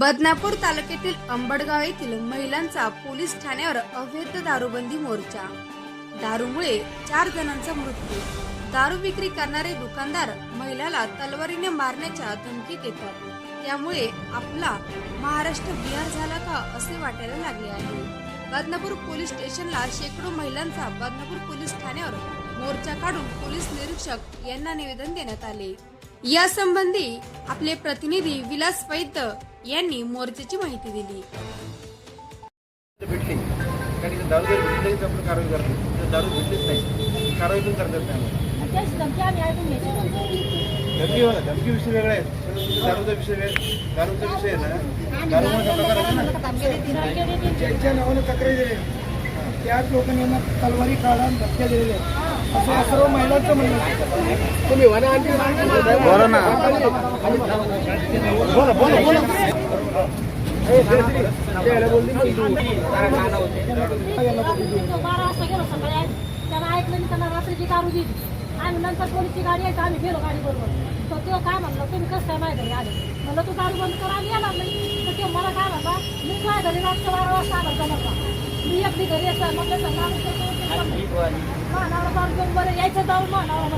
बदनापूर तालुक्यातील अंबडगाव येथील महिलांचा पोलीस ठाण्यावर अवैध दारूबंदी मोर्चा. दारूमुळे चार जणांचा मृत्यू. दारू विक्री करणारे दुकानदार महिलाला तलवारीने मारण्याच्या धमकी येतात त्यामुळे आपला महाराष्ट्र बिहार झाला का असे वाटायला लागले आहे. बदनापूर पोलीस स्टेशनला शेकडो महिलांचा बदनापूर पोलीस ठाण्यावर मोर्चा काढून पोलीस निरीक्षक यांना निवेदन देण्यात आले. या संबंधी आपले प्रतिनिधी विलास वैद्य यांनी मोर्चाची माहिती दिली. भेटली. कारण दारू जर भेटली तरीच आपण कारवाई करतो जर दारू भेटलीच नाही. कारवाई पण करतात नाही धमकी धमकी विषय वेगळा आहे. परंतु दारूचा विषय वेग दारूचा विषय आहे ना. दारूमुळे प्रकार होतो ना ज्यांच्या नावानं तक्रारी दिली त्याच लोकांनी तलवारी काढा धमक्या दिलेल्या आहेत. असं सर्व महिलांचं म्हणणं आहे. तुम्ही म्हणा आणखी बोला ना. बोला बोला बोला. बारा वाजता गेलो सकाळी त्याला ऐकलं मी त्यांना रात्रीची दारू दिली आम्ही नंतर पोलीसची गाडी आहे आम्ही गेलो गाडी बरोबर तर तो काय म्हणलं तुम्ही कसं काय माझ्या घरी आले म्हणलं तू दारू बंद कर आम्ही येणार नाही तर ते मला काय म्हणला मी माझ्या घरी रात्र बारा वाजता आला जमत का मी एकटी घरी येतात मग त्याचं नाव दारू घेऊन बरं यायचं जाऊन मानावर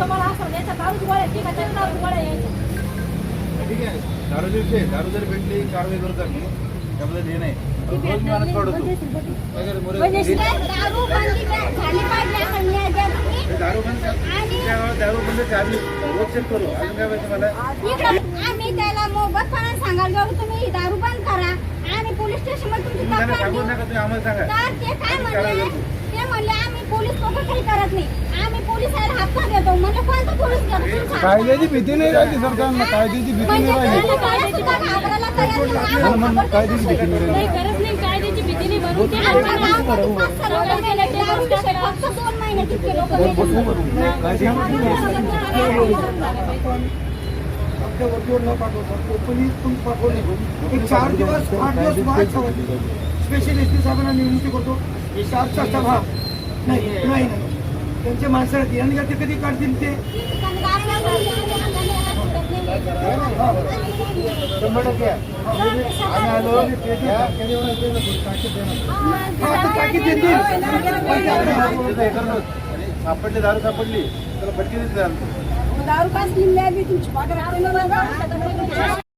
मला असं याच्या दारूच गोळ्या ठीक आहे त्याच्या दारू गोळ्या यायच्या ठीक आहे. विषय आहे. दारू जर भेटली कारवाई करतो आम्ही त्यामध्ये हे नाही रोज दारू बंदी झाली पाहिजे आपण न्यायालयात. दारू बंद तुमच्या गावात दारू बंद आहे, आम्ही रोज चेक करू. अजून काय पाहिजे मला? इकडं आम्ही त्याला मोबतपणा सांगायला जाऊ. तुम्ही ही दारू बंद करा. आणि पोलीस स्टेशनमध्ये तुमची तुम्ही त्यांना तक्रार सांगू देऊ. नका तुम्ही आम्हाला सांगा. तर ते काय म्हणले. ते आम्ही पोलीस लोक काही करत नाही. आम्ही पोलिसाला हातचा देतो. म्हणजे कोणता कायद्याची भीती नाही राहिली सरकारनं कायद्याची भीती नाही राहिली. कायद्याची भीती नाही राहिली. कायद्याची भीती नाही वरतीवर न पाठवता पाठवले. एक चार दिवस आठ दिवस मार्च स्पेशल एस पी साहेबांना विनंती करतो. चारचा सभा. नाही नाही. नाही त्यांचे माणसं आहेत यांनी का ते कधी काढतील ते? शंभर टक्के आम्ही आलो टाकीत देतील सापडली दारू सापडली त्याला फटके देत जाल दारू पास तुमची